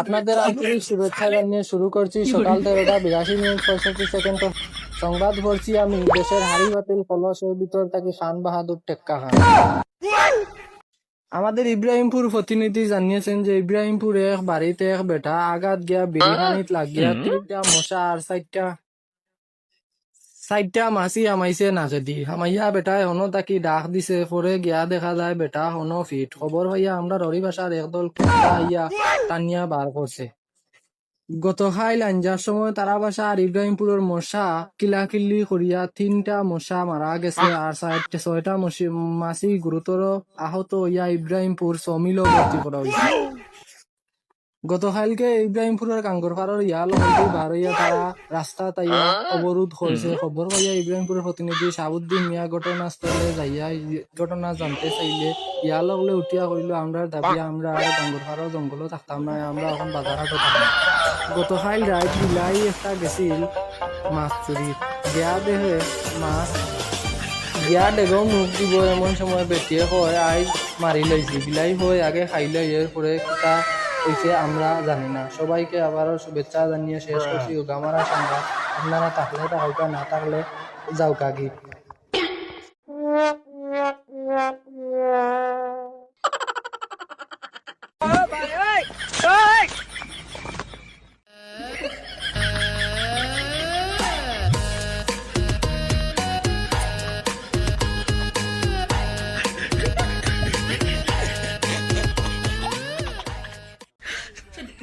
আপনাদের আন্তরিক শুভেচ্ছা জানিয়ে শুরু করছি। সকাল তেরোটা বিরাশি মিনিট পঁয়ষট্টি সেকেন্ড সংবাদ পড়ছি আমি। দেশের হাড়ি বাতিল কলসের ভিতর থেকে খান বাহাদুর টেক্কা খান। আমাদের ইব্রাহিমপুর প্রতিনিধি জানিয়েছেন যে ইব্রাহিমপুর এক বাড়িতে এক বেটা আঘাত গিয়া বিরিয়ানিত লাগিয়া তিনটা মশা আর চারটা চারটা মাছি আমাইছে নাচে দি আমাইয়া বেটা হনো তাকি ডাক দিছে পরে গিয়া দেখা যায় বেটা হনো ফিট। খবর হইয়া আমরা ররি ভাষার একদল টানিয়া বার করছে গতকাল আঞ্জার সময় তারা বাসা আর ইব্রাহিমপুরের মশা কিলাকিল্লি করিয়া তিনটা মশা মারা গেছে আর চারটে ছয়টা মাছি গুরুতর আহত হইয়া ইব্রাহিমপুর সমিল ভর্তি করা হয়েছে গতকালকে ইব্রাহিমপুরের কাঙ্গরপাড়ার ইয়াল হইতে বার হইয়া তারা রাস্তা তাইয়া অবরোধ করছে খবর পাইয়া ইব্রাহিমপুরের প্রতিনিধি শাহাবুদ্দিন মিয়া ঘটনাস্থলে যাইয়া ঘটনা জানতে চাইলে ইয়াল হলে উঠিয়া কইল আমরা দাবি আমরা আর কাঙ্গরপাড়ার জঙ্গলও থাকতাম না আমরা এখন বাজারহাটও থাকতাম গতকাল রাত বিলাই একটা গেছিল মাছ চুরি গিয়া দেহে মাছ গিয়া দেগো মুখ দিব এমন সময় বেটিয়ে কয় আই মারি লইছি বিলাই হয়ে আগে খাইলে এর পরে কিতা হইছে আমরা জানি না। সবাইকে আবারও শুভেচ্ছা জানিয়ে শেষ করছি। গামারা সংবাদ আপনারা থাকলে থাকা না থাকলে যাও কাকি।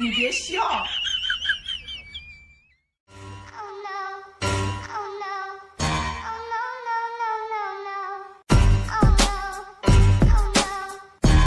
你别笑